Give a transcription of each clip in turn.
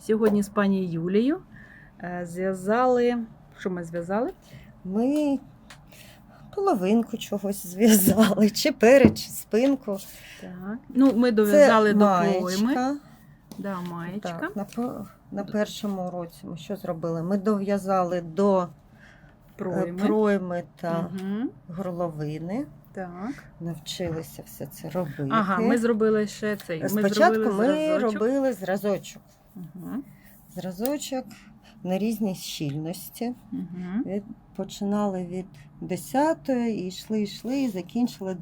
Сьогодні з пані Юлією е, зв'язали. Що ми зв'язали? Ми половинку чогось зв'язали, чи перед, чи спинку. Так. Ну, ми дов'язали до маєчка. Да, маєчка. Так, на, на першому уроці ми що зробили? Ми дов'язали до е, Пройми. пройми та Угу. горловини. Так. Навчилися все це робити. Ага, ми зробили ще цей. Ми Спочатку зробили ми зразочок. робили зразочок. Угу. Зразочок на різній щільності. Угу. Починали від десятої, і йшли, йшли, і закінчили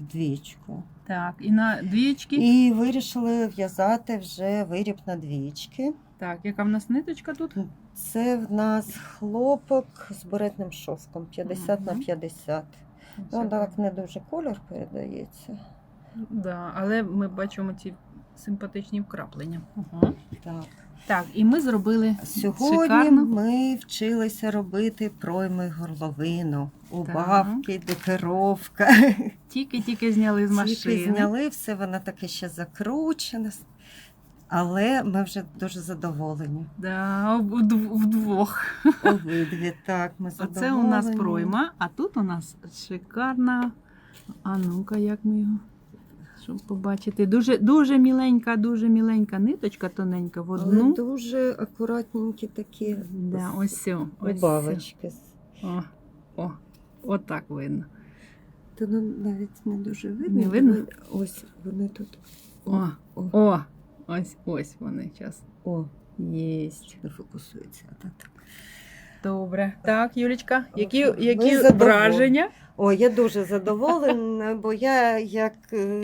двічку. Так, і на двічки. І вирішили в'язати вже виріб на двічки. Так, яка в нас ниточка тут? Це в нас хлопок з буретним шовком 50 на Мгм. 50. Ну, так не дуже колір передається. Да, але ми бачимо ці симпатичні вкраплення. Угу. Так. Так, і ми зробили Сьогодні шикарно. ми вчилися робити пройми горловину, убавки, декоровка. Тільки-тільки зняли з машини. Тільки зняли, все воно таке ще закручене. Але ми вже дуже задоволені. Да, вдвох. Обидві так, ми задоволені. Оце у нас пройма, а тут у нас шикарна. А ну-ка, як ми його. Щоб побачити. Дуже, дуже міленька, дуже міленька ниточка тоненька в Але дуже акуратненькі такі Да, ось ось убавочки. О, о, отак видно. Ну навіть не дуже видно. Не видно? Ось вони тут. О, о, О, ось ось вони зараз. о, Єсть. не фокусується. так. Добре. Так, Юлічка, які, які враження? О, я дуже задоволена, бо я як е,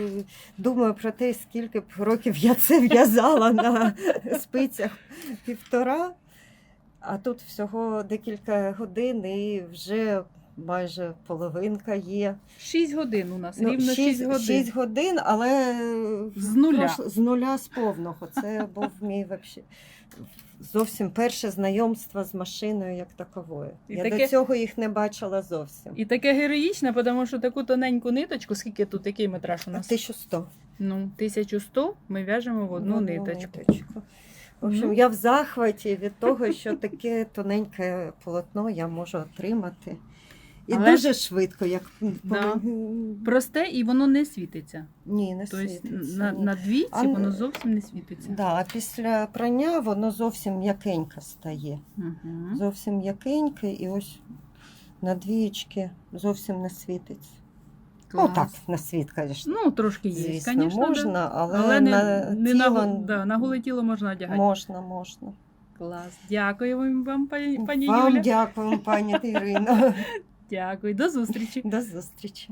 думаю про те, скільки б років я це в'язала на спицях півтора, а тут всього декілька годин і вже майже половинка є. Шість годин у нас, Ну, рівно шість шість- годин. шість годин, але З нуля. з нуля з повного. Це був мій вообще зовсім перше знайомство з машиною як таковою. І я таке- до цього їх не бачила зовсім. І таке героїчне, тому що таку тоненьку ниточку, скільки тут, який метраж у нас? 1100. Ну, 1100 ми в'яжемо в одну ниточку. В общем, Ну. я в захваті від того, що таке тоненьке полотно я можу отримати. І Але дуже швидко, як Да. Просте і воно не світиться. Ні, не Тобто світиться. на, ні. на двійці А, воно зовсім не світиться. Да, а після прання воно зовсім м'якеньке стає. Угу. Зовсім м'якеньке, і ось на двієчки зовсім не світиться. Ну так, на світ, звісно. Ну, трошки є, Звісно, звісно, можна, да. але, але не, на, не тіло на, да, на голе тіло можна одягати. можна, можна. Клас. Дякую вам, пані, пані Вам Юля. дякуємо, пані Ірино. Дякую. До зустрічі. До зустрічі.